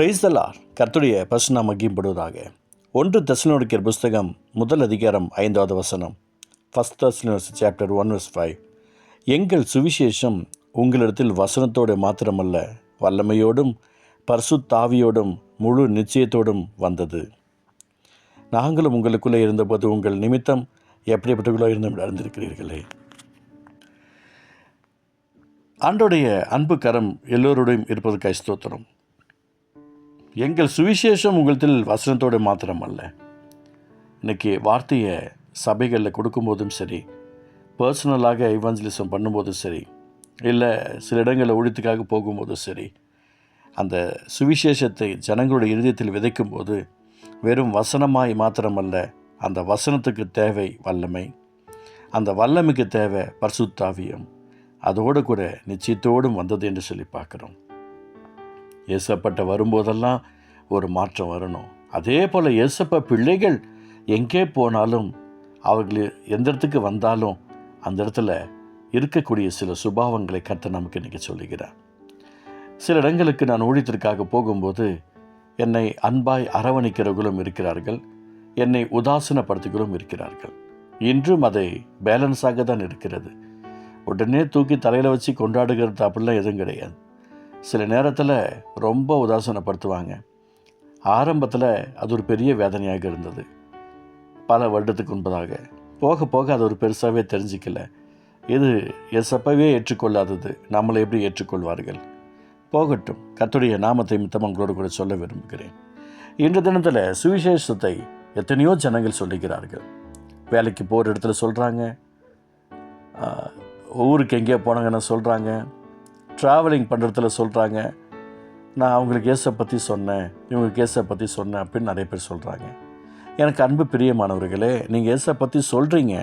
பிரைஸ்தலார் கர்த்துடைய பசுனா மகிம்படுவதாக ஒன்று தெசலோனிக்கர் புஸ்தகம் முதல் அதிகாரம் ஐந்தாவது வசனம். ஃபஸ்ட் தெசலோனிஸ் சாப்டர் ஒன் வஸ் ஃபைவ் எங்கள் சுவிசேஷம் உங்களிடத்தில் வசனத்தோடு மாத்திரமல்ல வல்லமையோடும் பர்சு தாவியோடும் முழு நிச்சயத்தோடும் வந்தது. நாங்களும் உங்களுக்குள்ளே இருந்தபோது உங்கள் நிமித்தம் எப்படிப்பட்டவர்களோ இருந்தும் அறிந்திருக்கிறீர்களே. ஆண்டோடைய அன்பு கரம் எல்லோரோடையும் இருப்பதற்காக ஸ்தோத்திரம். எங்கள் சுவிசேஷம் உங்கள்தில் வசனத்தோடு மாத்திரம் அல்ல இன்னைக்கு வார்த்தையை சபைகளில் கொடுக்கும்போதும் சரி பர்சனலாக இவாஞ்சலிசம் பண்ணும்போதும் சரி இல்லை சில இடங்களில் ஒழித்துக்காக போகும்போதும் சரி அந்த சுவிசேஷத்தை ஜனங்களுடைய இருதயத்தில் விதைக்கும் போது வெறும் வசனமாய் மாத்திரமல்ல அந்த வசனத்துக்கு தேவை வல்லமை. அந்த வல்லமைக்கு தேவை பர்சுத்தாவியம் அதோடு கூட நிச்சயத்தோடும் வந்தது என்று சொல்லி பார்க்குறோம். ஏசப்பட்ட வரும்போதெல்லாம் ஒரு மாற்றம் வரணும். அதே போல் ஏசப்ப பிள்ளைகள் எங்கே போனாலும் அவர்கள் எந்த இடத்துக்கு வந்தாலும் அந்த இடத்துல இருக்கக்கூடிய சில சுபாவங்களை கத்த நமக்கு இன்றைக்கி சொல்லுகிறார். சில இடங்களுக்கு நான் ஊழியத்திற்காக போகும்போது என்னை அன்பாய் அரவணைக்கிறவர்களும் இருக்கிறார்கள் என்னை உதாசீனப்படுத்துகளும் இருக்கிறார்கள். இன்றும் அதை பேலன்ஸாக தான் இருக்கிறது. உடனே தூக்கி தலையில் வச்சு கொண்டாடுகிறது அப்படிலாம் எதுவும் கிடையாது. சில நேரத்தில் ரொம்ப உதாசீனப்படுத்துவாங்க. ஆரம்பத்தில் அது ஒரு பெரிய வேதனையாக இருந்தது. பல வருடத்துக்கு முன்பதாக. போக போக அது ஒரு பெருசாகவே தெரிஞ்சிக்கல. இது எசப்பவே ஏற்றுக்கொள்ளாதது. நம்மளை எப்படி ஏற்றுக்கொள்வார்கள்? போகட்டும் கத்துடைய நாமத்தை மித்தம் உங்களோடு கூட சொல்ல விரும்புகிறேன். இன்று தினத்தில் சுவிசேஷத்தை எத்தனையோ ஜனங்கள் சொல்லுகிறார்கள். வேலைக்கு போகிற இடத்துல சொல்கிறாங்க ஊருக்கு எங்கேயோ போனாங்கன்னு சொல்கிறாங்க ட்ராவலிங் பண்ணுறதுல சொல்கிறாங்க நான் அவங்களுக்கு கேஸை பற்றி சொன்னேன். இவங்களுக்கு கேஸை பற்றி சொன்னேன் அப்படின்னு நிறைய பேர் சொல்கிறாங்க எனக்கு அன்பு பிரியமானவர்களே நீங்கள் ஏசை பற்றி சொல்கிறீங்க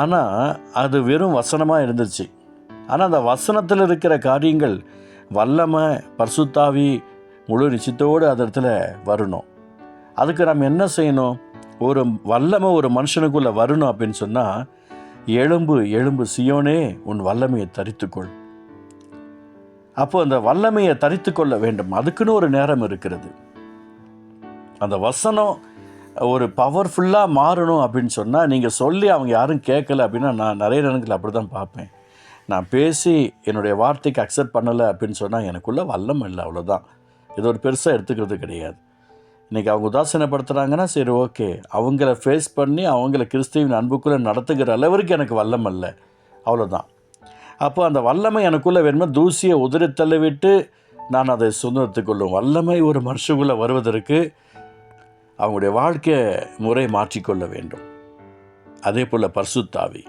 ஆனால் அது வெறும் வசனமாக இருந்துச்சு. ஆனால் அந்த வசனத்தில் இருக்கிற காரியங்கள் வல்லமை பர்சுத்தாவி முழு நிச்சயத்தோடு அந்த இடத்துல வரணும். அதுக்கு நம்ம என்ன செய்யணும்? ஒரு வல்லமை ஒரு மனுஷனுக்குள்ளே வரணும் அப்படின்னு சொன்னால் எலும்பு எலும்பு சியோனே உன் வல்லமையை தரித்துக்கொள். அப்போ அந்த வல்லமையை தரித்து கொள்ள வேண்டும். அதுக்குன்னு ஒரு நேரம் இருக்கிறது. அந்த வசனம் ஒரு பவர்ஃபுல்லாக மாறணும் அப்படின்னு சொன்னால் நீங்கள் சொல்லி அவங்க யாரும் கேட்கல அப்படின்னா நான் நிறைய நேரங்கள் அப்படி தான் பார்ப்பேன். நான் பேசி என்னுடைய வார்த்தைக்கு அக்செப்ட் பண்ணலை அப்படின்னு சொன்னால் எனக்குள்ளே வல்லம் இல்லை அவ்வளோதான் இது ஒரு பெருசாக எடுத்துக்கிறது கிடையாது. இன்றைக்கி அவங்க உதாசீனப்படுத்துகிறாங்கன்னா சரி ஓகே அவங்கள ஃபேஸ் பண்ணி அவங்கள கிறிஸ்துவின் அன்புக்குள்ளே நடத்துகிற அளவிற்கு எனக்கு வல்லம் இல்லை. அவ்வளோதான் அப்போ அந்த வல்லமை எனக்குள்ளே வேணுமோ தூசியை உதிரி தள்ளிவிட்டு நான் அதை சுதந்திரத்துக்கொள்ளும் வல்லமை ஒரு மனுஷக்குள்ளே வருவதற்கு அவங்களுடைய வாழ்க்கை முறை மாற்றிக்கொள்ள வேண்டும். அதே போல் பர்சுத்தாவி.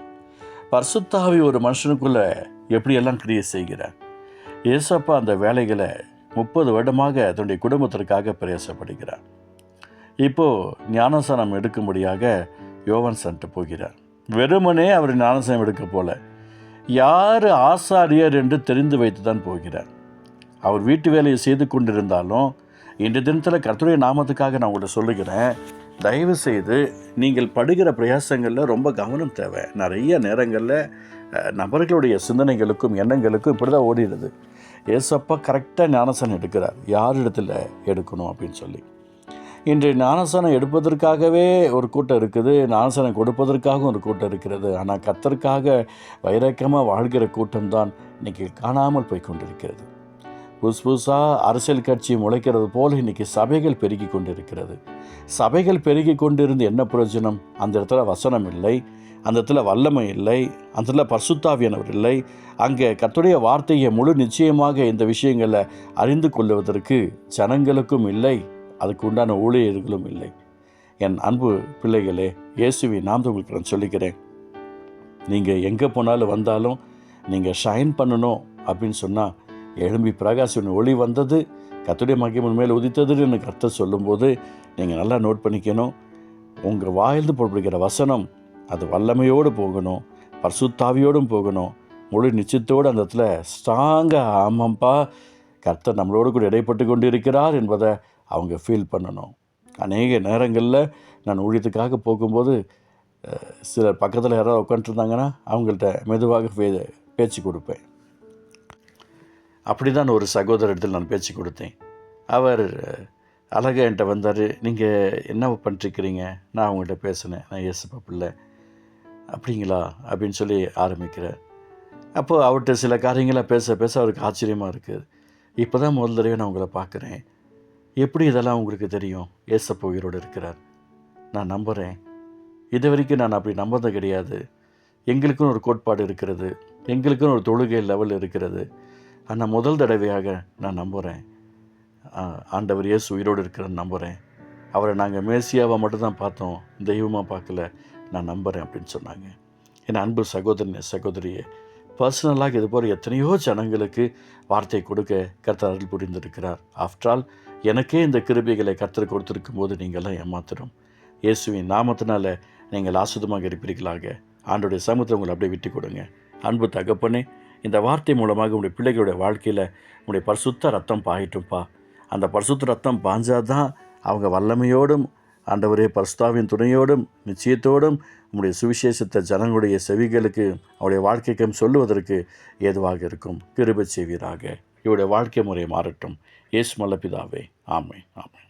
பர்சுத்தாவி ஒரு மனுஷனுக்குள்ளே எப்படியெல்லாம் கிரியை செய்கிறார்? ஏசப்பா அந்த வேலைகளை முப்பது வருடமாக தன்னுடைய குடும்பத்திற்காக பிரயாசப்படுகிறார். இப்போது ஞானசனம் எடுக்கும்படியாக யோவன் சென்று போகிறார். வெறுமனே அவர் ஞானசனம் எடுக்க போல. யார் ஆசாரியர் என்று தெரிந்து வைத்து தான் போகிறார். அவர் வீட்டு வேலையை செய்து கொண்டிருந்தாலும் இன்று தினத்தில் கர்த்தருடைய நாமத்துக்காக நான் உங்கள்கிட்ட சொல்லுகிறேன். தயவு செய்து நீங்கள் படுகிற பிரயாசங்களில் ரொம்ப கவனம் தேவை. நிறைய நேரங்களில் நபர்களுடைய சிந்தனைகளுக்கும் எண்ணங்களுக்கும் இப்படி தான் ஓடிடுது. ஏசப்பா கரெக்டாக ஞானசன் எடுக்கிறார். யார் இடத்துல எடுக்கணும் அப்படின்னு சொல்லி. இன்று ஞானசனம் எடுப்பதற்காகவே ஒரு கூட்டம் இருக்குது ஞானசனம் கொடுப்பதற்காகவும் ஒரு கூட்டம் இருக்கிறது. ஆனால் கத்தற்காக வைரக்கமாக வாழ்கிற கூட்டம்தான் இன்றைக்கி காணாமல் போய் கொண்டிருக்கிறது. புதுசு புதுசாக அரசியல் கட்சி முளைக்கிறது போல் இன்றைக்கி சபைகள் பெருகி கொண்டிருக்கிறது. சபைகள் பெருகி கொண்டிருந்து என்ன பிரயோஜனம்? அந்த இடத்துல வசனம் இல்லை அந்த இடத்துல வல்லமை இல்லை அந்த இடத்துல பர்சுத்தாவியனவர் இல்லை. அங்கே கத்துடைய வார்த்தையை முழு நிச்சயமாக இந்த விஷயங்களை அறிந்து கொள்வதற்கு ஜனங்களுக்கும் இல்லை. அதுக்கு உண்டான ஊழியர்களும் இல்லை. என் அன்பு பிள்ளைகளே இயேசுவி நாம் உங்களுக்கு நான் சொல்லிக்கிறேன். நீங்கள் எங்கே போனாலும் வந்தாலும் நீங்கள் ஷைன் பண்ணணும் அப்படின்னு சொன்னால் எழும்பி பிரகாசன் ஒளி வந்தது கத்துடைய மகிமன் மேல் உதித்ததுன்னு எனக்கு அர்த்தம் சொல்லும்போது நீங்கள் நல்லா நோட் பண்ணிக்கணும். உங்கள் வாயிலிருந்து போடப்படுகிற வசனம் அது வல்லமையோடு போகணும் பர்சுத்தாவியோடும் போகணும். முழு நிச்சயத்தோடு அந்த இடத்துல ஸ்ட்ராங்காக ஆமாம்ப்பா கர்த்தர் நம்மளோடு கூட இடைப்பட்டு கொண்டு இருக்கிறார் என்பதை அவங்க ஃபீல் பண்ணணும். அநேக நேரங்களில் நான் ஊழியத்துக்காக போகும்போது சிலர் பக்கத்தில் யாராவது உட்காந்துருந்தாங்கன்னா அவங்கள்ட்ட மெதுவாக பே பேச்சு கொடுப்பேன். அப்படி தான் ஒரு சகோதரத்தில் நான் பேச்சு கொடுத்தேன். அவர் அழகாக என்கிட்ட வந்தார். நீங்கள் என்ன பண்ணிட்டுருக்கிறீங்க நான் அவங்கள்ட்ட பேசினேன். நான் ஏசப்பா பிள்ளை. அப்படிங்களா? அப்படின்னு சொல்லி ஆரம்பிக்கிறார். அப்போது அவர்கிட்ட சில காரியங்களாக பேச பேச அவருக்கு ஆச்சரியமாக இருக்குது இப்போ தான் முதல் தடவை நான் உங்களை பார்க்குறேன். எப்படி இதெல்லாம் உங்களுக்கு தெரியும்? ஏசப்போ உயிரோடு இருக்கிறார். நான் நம்புகிறேன் இது வரைக்கும் நான் அப்படி நம்புறது கிடையாது. எங்களுக்குன்னு ஒரு கோட்பாடு இருக்கிறது. எங்களுக்குன்னு ஒரு தொழுகை லெவல் இருக்கிறது. ஆனால் முதல் தடவையாக நான் நம்புகிறேன் ஆண்டவர் இயேசு உயிரோடு இருக்கிறன்னு நம்புகிறேன் அவரை நாங்கள் மேசியாவை மட்டும்தான் பார்த்தோம். தெய்வமாக பார்க்கல. நான் நம்புகிறேன் அப்படின்னு சொன்னாங்க. என் அன்பு சகோதரனே சகோதரியே பர்சனலாக இது போல் எத்தனையோ ஜனங்களுக்கு வார்த்தை கொடுக்க கர்த்தர் அருள் புரிந்திருக்கிறார். ஆஃப்டர் ஆல் எனக்கே இந்த கிருபிகளை கர்த்தர் கொடுத்துருக்கும் போது நீங்கள்லாம் ஏமாத்திரும். இயேசுவின் நாமத்தினால நீங்கள் ஆசுதமாக இருப்பீர்களாக. ஆண்டுடைய சமூகத்தை உங்களை அப்படியே விட்டு கொடுங்க. அன்பு தகப்பனே இந்த வார்த்தை மூலமாக உங்களுடைய பிள்ளைகளுடைய வாழ்க்கையில் உங்களுடைய பரிசுத்த ரத்தம் பாயிட்டும்ப்பா அந்த பரிசுத்த ரத்தம் பாஞ்சாதான் அவங்க வல்லமையோடும் ஆண்டவரே பரிசுத்தாவின் துணையோடும் நிச்சயத்தோடும் உங்களுடைய சுவிசேஷத்தை ஜனங்களுடைய செவிகளுக்கு அவருடைய வாழ்க்கைக்கும் சொல்லுவதற்கு ஏதுவாக இருக்கும். கிருபை செய்வீராக. இவருடைய வாழ்க்கை முறை மாறட்டும். ஏசு மல்லபிதாவே ஆமை ஆமை